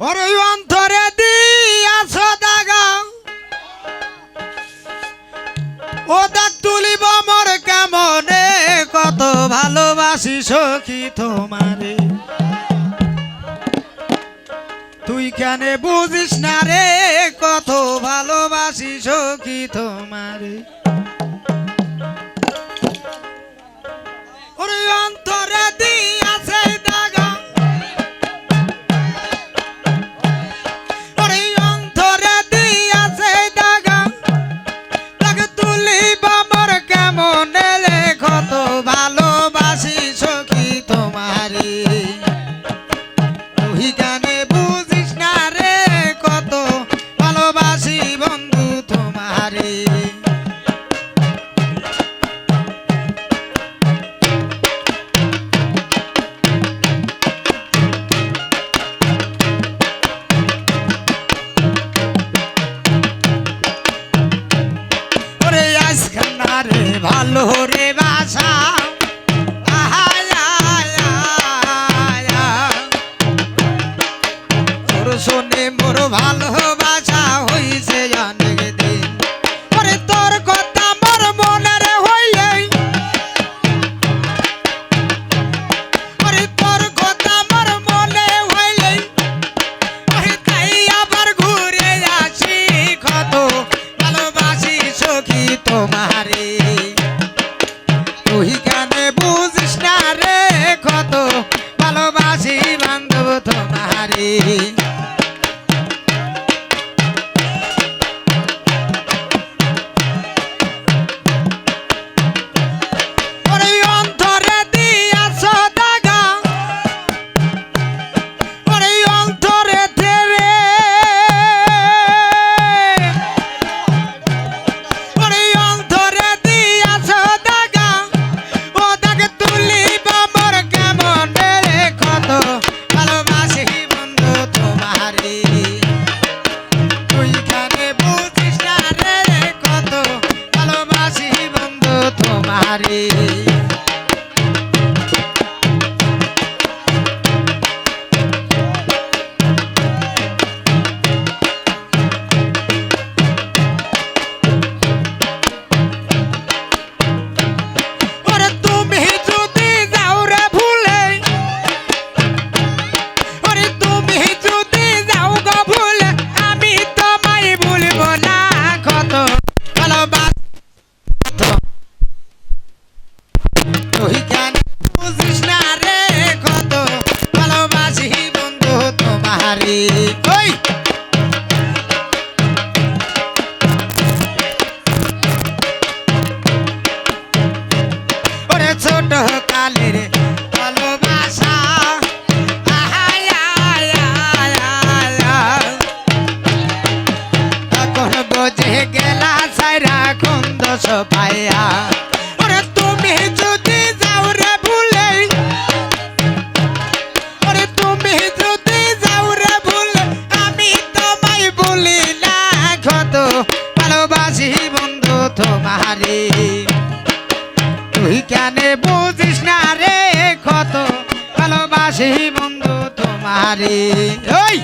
ওরে অন্তরে দিয়াছ দাগা। ও দাগ তুলিব মোর কেমনে? কত ভালোবাসি সখী তোমারে। তুই কেন বুঝিস না রে? কত ভালোবাসি সখী তোমারে। ভালো রে বাসা। তোর শোনে কথা মোর মনে হইলে। তাই আবার ঘুরে আসি কত ভালোবাসি সখী তোমারে। তোমারে। তোমারে তোমারে তোমারে তুই কেনে বুঝিস না রে কত ভালোবাসি বন্ধু তোমারে? ওই